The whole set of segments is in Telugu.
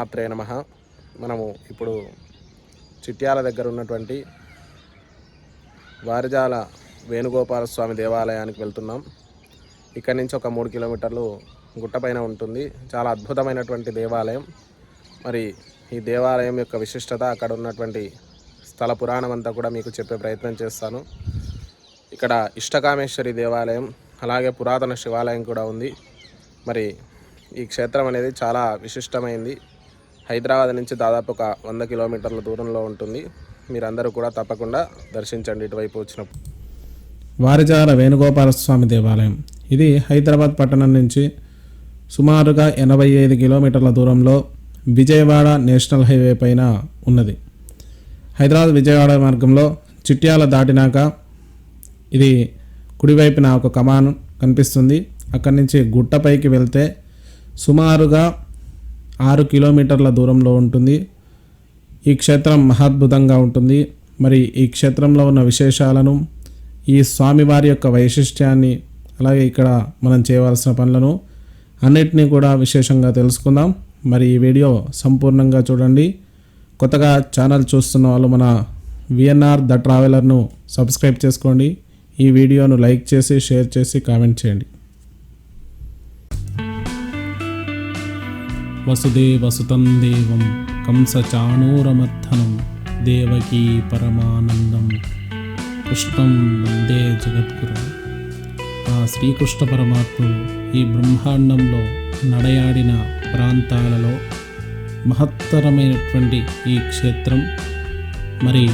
శ్రీమాత్రే నమ. మనము ఇప్పుడు చిట్యాల దగ్గర ఉన్నటువంటి వారిజాల వేణుగోపాల స్వామి దేవాలయానికి వెళ్తున్నాం. ఇక్కడ నుంచి ఒక మూడు కిలోమీటర్లు గుట్టపైన ఉంటుంది. చాలా అద్భుతమైనటువంటి దేవాలయం. మరి ఈ దేవాలయం యొక్క విశిష్టత అక్కడ ఉన్నటువంటి స్థల పురాణం అంతా కూడా మీకు చెప్పే ప్రయత్నం చేస్తాను. ఇక్కడ ఇష్టకామేశ్వరి దేవాలయం అలాగే పురాతన శివాలయం కూడా ఉంది. మరి ఈ క్షేత్రం అనేది చాలా విశిష్టమైంది. హైదరాబాద్ నుంచి దాదాపు ఒక వంద కిలోమీటర్ల దూరంలో ఉంటుంది. మీరందరూ కూడా తప్పకుండా దర్శించండి ఇటువైపు వచ్చినప్పుడు. వారిజాల వేణుగోపాల స్వామి దేవాలయం. ఇది హైదరాబాద్ పట్టణం నుంచి సుమారుగా ఎనభై ఐదు కిలోమీటర్ల దూరంలో విజయవాడ నేషనల్ హైవే పైన ఉన్నది. హైదరాబాద్ విజయవాడ మార్గంలో చిట్యాల దాటినాక ఇది కుడివైపున ఒక కమాన్ కనిపిస్తుంది. అక్కడి నుంచి గుట్టపైకి వెళ్తే సుమారుగా ఆరు కిలోమీటర్ల దూరంలో ఉంటుంది. ఈ క్షేత్రం మహాద్భుతంగా ఉంటుంది. మరి ఈ క్షేత్రంలో ఉన్న విశేషాలను ఈ స్వామివారి యొక్క వైశిష్ట్యాన్ని అలాగే ఇక్కడ మనం చేయవలసిన పనులను అన్నిటినీ కూడా విశేషంగా తెలుసుకుందాం. మరి ఈ వీడియో సంపూర్ణంగా చూడండి. కొత్తగా ఛానల్ చూస్తున్న వాళ్ళు మన విఎన్ఆర్ ద ట్రావెలర్ను సబ్స్క్రైబ్ చేసుకోండి. ఈ వీడియోను లైక్ చేసి షేర్ చేసి కామెంట్ చేయండి. వసుదేవసుతం దేవం కంసచాణూరమర్థనం దేవకీ పరమానందం కృష్ణం వందే జగద్గురు. ఆ శ్రీకృష్ణ పరమాత్ముడు ఈ బ్రహ్మాండంలో నడయాడిన ప్రాంతాలలో మహత్తరమైనటువంటి ఈ క్షేత్రం మరి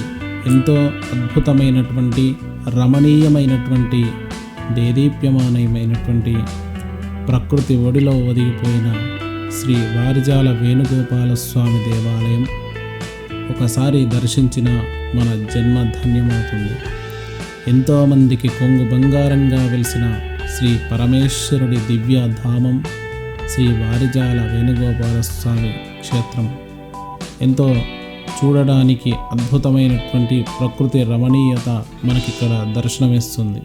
ఎంతో అద్భుతమైనటువంటి రమణీయమైనటువంటి దేదీప్యమానమైనటువంటి ప్రకృతి ఒడిలో ఒదిగిపోయిన శ్రీ వారిజాల వేణుగోపాల స్వామి దేవాలయం ఒకసారి దర్శించిన మన జన్మ ధన్యమవుతుంది. ఎంతోమందికి కొంగు బంగారంగా వెలిసిన శ్రీ పరమేశ్వరుడి దివ్య ధామం శ్రీ వారిజాల వేణుగోపాల స్వామి క్షేత్రం. ఎంతో చూడడానికి అద్భుతమైనటువంటి ప్రకృతి రమణీయత మనకిక్కడ దర్శనమిస్తుంది.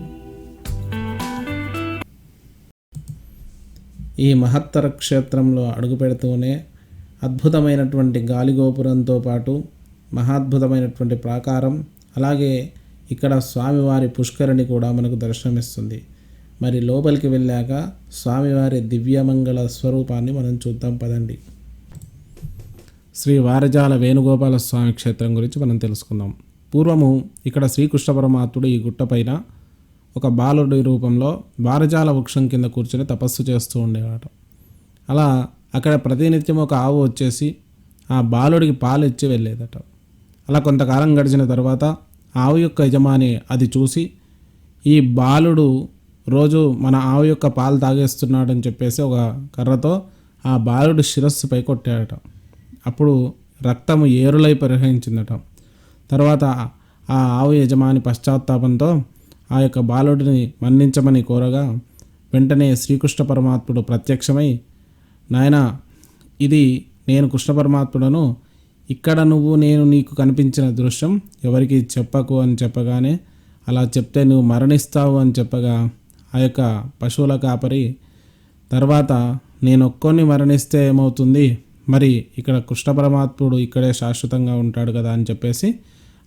ఈ మహత్తర క్షేత్రంలో అడుగుపెడుతూనే అద్భుతమైనటువంటి గాలిగోపురంతో పాటు మహాద్భుతమైనటువంటి ప్రాకారం అలాగే ఇక్కడ స్వామివారి పుష్కరిణి కూడా మనకు దర్శనమిస్తుంది. మరి లోపలికి వెళ్ళాక స్వామివారి దివ్యమంగళ స్వరూపాన్ని మనం చూద్దాం పదండి. శ్రీ వారజాల వేణుగోపాల స్వామి క్షేత్రం గురించి మనం తెలుసుకుందాం. పూర్వము ఇక్కడ శ్రీకృష్ణ పరమాత్ముడు ఈ గుట్టపైన ఒక బాలుడి రూపంలో భారజాల వృక్షం కింద కూర్చొని తపస్సు చేస్తూ ఉండేవాడు. అలా అక్కడ ప్రతినిత్యం ఒక ఆవు వచ్చేసి ఆ బాలుడికి పాలు ఇచ్చి వెళ్ళేదట. అలా కొంతకాలం గడిచిన తర్వాత ఆవు యొక్క యజమాని అది చూసి ఈ బాలుడు రోజు మన ఆవు యొక్క పాలు తాగేస్తున్నాడని చెప్పేసి ఒక కర్రతో ఆ బాలుడు శిరస్సుపై కొట్టాడట. అప్పుడు రక్తము ఏరులై ప్రవహించిందట తర్వాత ఆ ఆవు యజమాని పశ్చాత్తాపంతో ఆ యొక్క బాలుడిని మన్నించమని కోరగా వెంటనే శ్రీకృష్ణ పరమాత్ముడు ప్రత్యక్షమై నాయన ఇది నేను కృష్ణ పరమాత్ముడను ఇక్కడ నువ్వు నేను నీకు కనిపించిన దృశ్యం ఎవరికి చెప్పకు అని చెప్పగానే అలా చెప్తే నువ్వు మరణిస్తావు అని చెప్పగా ఆ యొక్క పశువుల కాపరి తర్వాత నేను ఒక్కొని మరణిస్తే ఏమవుతుంది? మరి ఇక్కడ కృష్ణ పరమాత్ముడు ఇక్కడే శాశ్వతంగా ఉంటాడు కదా అని చెప్పేసి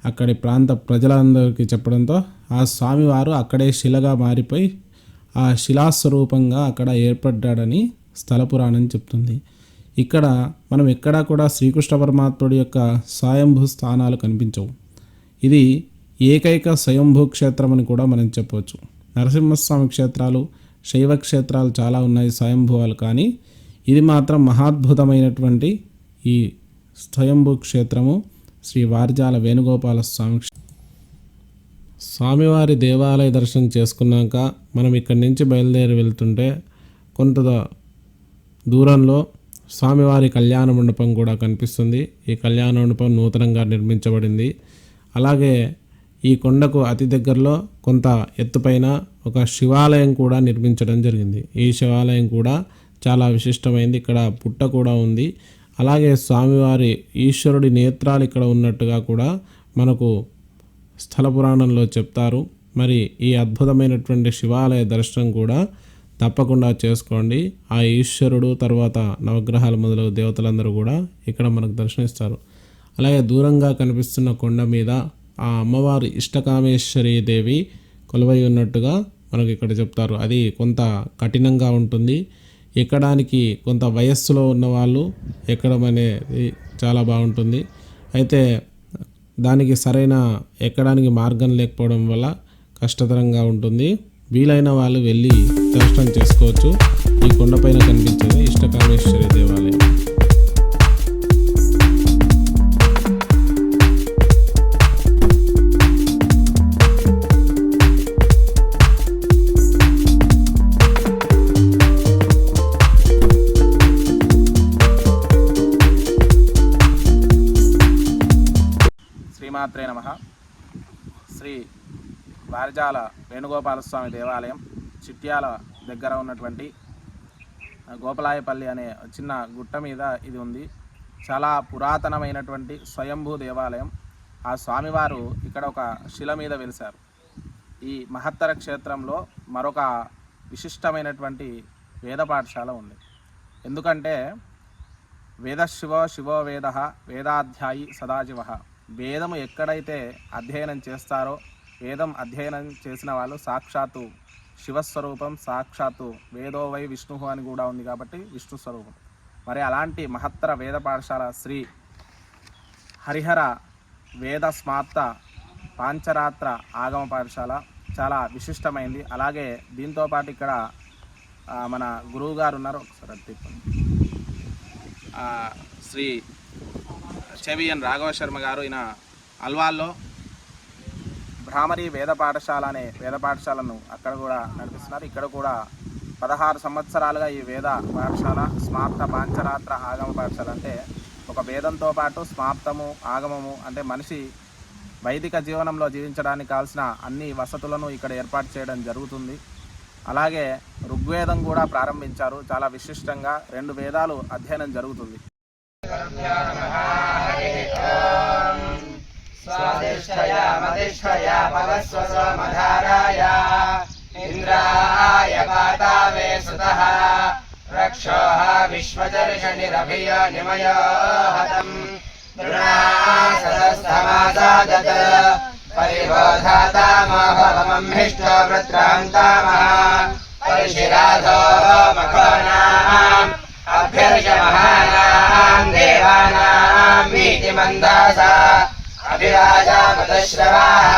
అక్కడి ప్రాంత ప్రజలందరికీ చెప్పడంతో ఆ స్వామివారు అక్కడే శిలగా మారిపోయి ఆ శిలాస్వరూపంగా అక్కడ ఏర్పడ్డాడని స్థల పురాణం చెప్తుంది. ఇక్కడ మనం ఎక్కడా కూడా శ్రీకృష్ణ పరమాత్ముడి యొక్క స్వయంభూ స్థానాలు కనిపించవు. ఇది ఏకైక స్వయంభూ క్షేత్రం అని కూడా మనం చెప్పవచ్చు. నరసింహస్వామి క్షేత్రాలు శైవ క్షేత్రాలు చాలా ఉన్నాయి స్వయంభూవాలు కానీ ఇది మాత్రం మహాద్భుతమైనటువంటి ఈ స్వయంభూ క్షేత్రము శ్రీ వారిజాల వేణుగోపాల స్వామి స్వామివారి దేవాలయ దర్శనం చేసుకున్నాక మనం ఇక్కడి నుంచి బయలుదేరి వెళ్తుంటే కొంత దూరంలో స్వామివారి కళ్యాణ మండపం కూడా కనిపిస్తుంది. ఈ కళ్యాణ మండపం నూతనంగా నిర్మించబడింది. అలాగే ఈ కొండకు అతి దగ్గరలో కొంత ఎత్తుపైన ఒక శివాలయం కూడా నిర్మించడం జరిగింది. ఈ శివాలయం కూడా చాలా విశిష్టమైంది. ఇక్కడ పుట్ట కూడా ఉంది. అలాగే స్వామివారి ఈశ్వరుడి నేత్రాలు ఇక్కడ ఉన్నట్టుగా కూడా మనకు స్థల పురాణంలో చెప్తారు. మరి ఈ అద్భుతమైనటువంటి శివాలయ దర్శనం కూడా తప్పకుండా చేసుకోండి. ఆ ఈశ్వరుడు తర్వాత నవగ్రహాలు మొదలగు దేవతలందరూ కూడా ఇక్కడ మనకు దర్శనిస్తారు. అలాగే దూరంగా కనిపిస్తున్న కొండ మీద ఆ అమ్మవారి ఇష్టకామేశ్వరి దేవి కొలువై ఉన్నట్టుగా మనకు ఇక్కడ చెప్తారు. అది కొంత కఠినంగా ఉంటుంది. ఎక్కడానికి కొంత వయస్సులో ఉన్న వాళ్ళు ఎక్కడం అనేది చాలా బాగుంటుంది. అయితే దానికి సరైన ఎక్కడానికి మార్గం లేకపోవడం వల్ల కష్టతరంగా ఉంటుంది. వీలైన వాళ్ళు వెళ్ళి దర్శనం చేసుకోవచ్చు. ఈ కొండపైన కనిపించేది ఇష్టకామేశ్వరి దేవాలయం. శ్రీమాత్రే నమ. శ్రీ వారిజాల వేణుగోపాలస్వామి దేవాలయం చిట్యాల దగ్గర ఉన్నటువంటి గోపలాయపల్లి అనే చిన్న గుట్ట మీద ఇది ఉంది. చాలా పురాతనమైనటువంటి స్వయంభూ దేవాలయం. ఆ స్వామివారు ఇక్కడ ఒక శిల మీద వెలిశారు. ఈ మహత్తర క్షేత్రంలో మరొక విశిష్టమైనటువంటి వేద పాఠశాల ఉంది. ఎందుకంటే వేదశివో శివో వేద వేదాధ్యాయి సదాశివ. వేదము ఎక్కడైతే అధ్యయనం చేస్తారో వేదం అధ్యయనం చేసిన వాళ్ళు సాక్షాత్తు శివస్వరూపం సాక్షాత్తు వేదో వై విష్ణు అని కూడా ఉంది కాబట్టి విష్ణు స్వరూపం. మరి అలాంటి మహత్తర వేద పాఠశాల శ్రీ హరిహర వేద స్మార్త పాంచరాత్ర ఆగమ పాఠశాల చాలా విశిష్టమైంది. అలాగే దీంతో పాటు ఇక్కడ మన గురువు గారు ఉన్నారు. ఒకసారి శ్రీ చెవియన్ రాఘవ శర్మ గారు ఈయన అల్వాల్లో భ్రామరి వేద పాఠశాల అనే వేద పాఠశాలను అక్కడ కూడా నడిపిస్తున్నారు. ఇక్కడ కూడా పదహారు సంవత్సరాలుగా ఈ వేద పాఠశాల స్మాప్త పాంచరాత్ర ఆగమ పాఠశాల అంటే ఒక వేదంతో పాటు స్మాప్తము ఆగమము అంటే మనిషి వైదిక జీవనంలో జీవించడానికి కావాల్సిన అన్ని వసతులను ఇక్కడ ఏర్పాటు చేయడం జరుగుతుంది. అలాగే ఋగ్వేదం కూడా ప్రారంభించారు. చాలా విశిష్టంగా రెండు వేదాలు అధ్యయనం జరుగుతుంది. स्वादिष्ठया मदिष्ठया भवस्व सोमधाराय इन्द्राय पातावे सुतः रक्षोः विश्वदर्शनिरभियो निमयो हतम् दृढासदस्थमासादत् परिबोधातामोभवमम्हिष्टो वृत्रान्तामः परिशिराधो मखोनाम् अभ्यर्षमहानाम् देवानाम् वीतिमन्दासा अभिराजामतश्रवाः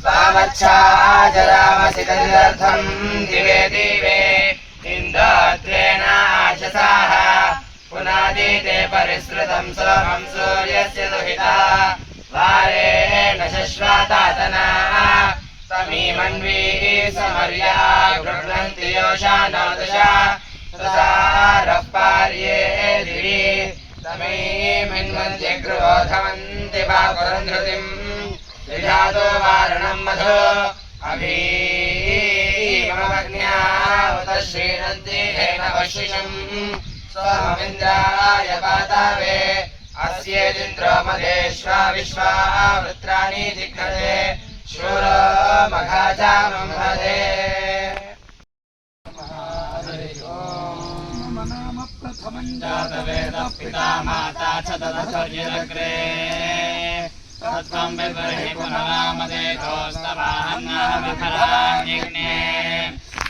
स्वामच्छाजरामसि तदिदर्थम् दिवे दिवे इन्दोत्रेणाशसाः पुनादीते परिसृतम् सोमम् सूर्यस्य दुहिता। वारेण शश्वातातना समीमन्वी समर्या गृह्णन्ति योषानोदशा तुषारः पार्ये दिवि। तमेमिन्वन्त्य क्रोधवन्ति पापुरन्धृतिम् विधातो वारणम् मधु अभीमग्न्या उत श्रीनन्ति हेन वशिषम् सोममिन्द्राय पातावे अस्येदिन्द्रो मधेश्वा विश्वा वृत्राणि जिघ्नते शूरो मघाचामम् हरे जातवेदः पिता माता च तदथर्यग्रे तत्त्वम् विद्महि पुनरामदेतोस्तवाहन्नामखरान्यग्ने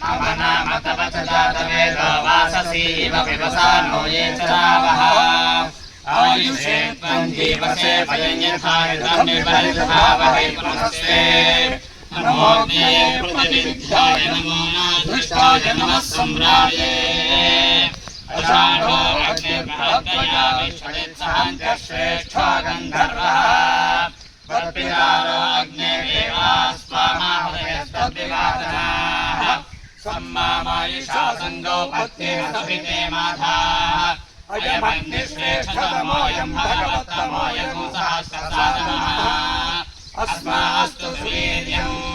मम नाम तव च जातवेदो वाससीव विवसा नो ये च रावः। आयुषे त्वम् जीवसे वयम् यथा निर्वहितभावहै पुनस्ते। नमोऽग्ने प्रतिविद्याय नमो नाधिष्ठाय नमः सम्राजे अषाढो अग्निर्भक्तया विष्णुत्सहान्त्यश्रेष्ठो गन्धर्वः वर्पितारो अग्निरेवास्त्वामाहृदयस्तद्विवादनाः सम्मामायुषा सङ्गोपत्तेन सभिते माधाः अयमग्निश्रेष्ठतमोऽयं भगवत्तमोऽयं सहस्रसाधनः अस्मास्तु वीर्यम्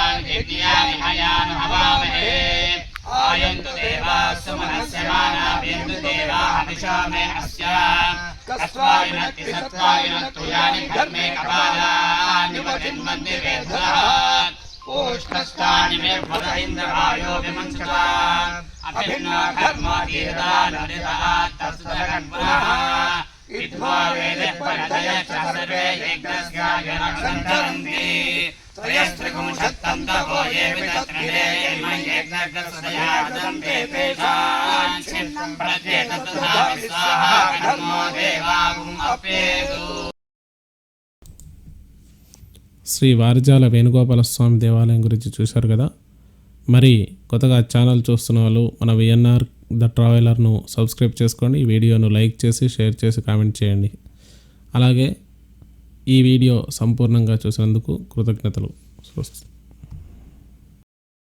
हवामहे आयन्तु देवाः सुमनस्य मानावेन्दु देवाः दिशा मे अस्य कस्त्वायनत्ति सत्त्वायनत्तु यानि धर्मे कपालानि वचिन्वन्ति वेधः ओष्ठस्थानि मे भर इन्द्रवायो विमंसता अभिन्ना कर्मा कीर्ता नदिता तत्सदगन्पुनः इत्वा वेदे परिचय च सर्वे यज्ञस्यायनः सन्तरन्ति त्रयस्त्रिगुंशत्तं तपो ये वितत्रिणे इमं यज्ञस्यया दन्ते तेषां चित्तं प्रत्येततथा विस्वाहा नमो देवागुम् अपेतु శ్రీ వారిజాల వేణుగోపాల స్వామి దేవాలయం గురించి చూశారు కదా మరి కొత్తగా ఛానల్ చూస్తున్న వాళ్ళు మన విఎన్ఆర్ ద ట్రావెలర్ను సబ్స్క్రైబ్ చేసుకోండి ఈ వీడియోను లైక్ చేసి షేర్ చేసి కామెంట్ చేయండి అలాగే ఈ వీడియో సంపూర్ణంగా చూసినందుకు కృతజ్ఞతలు. స్వస్తి.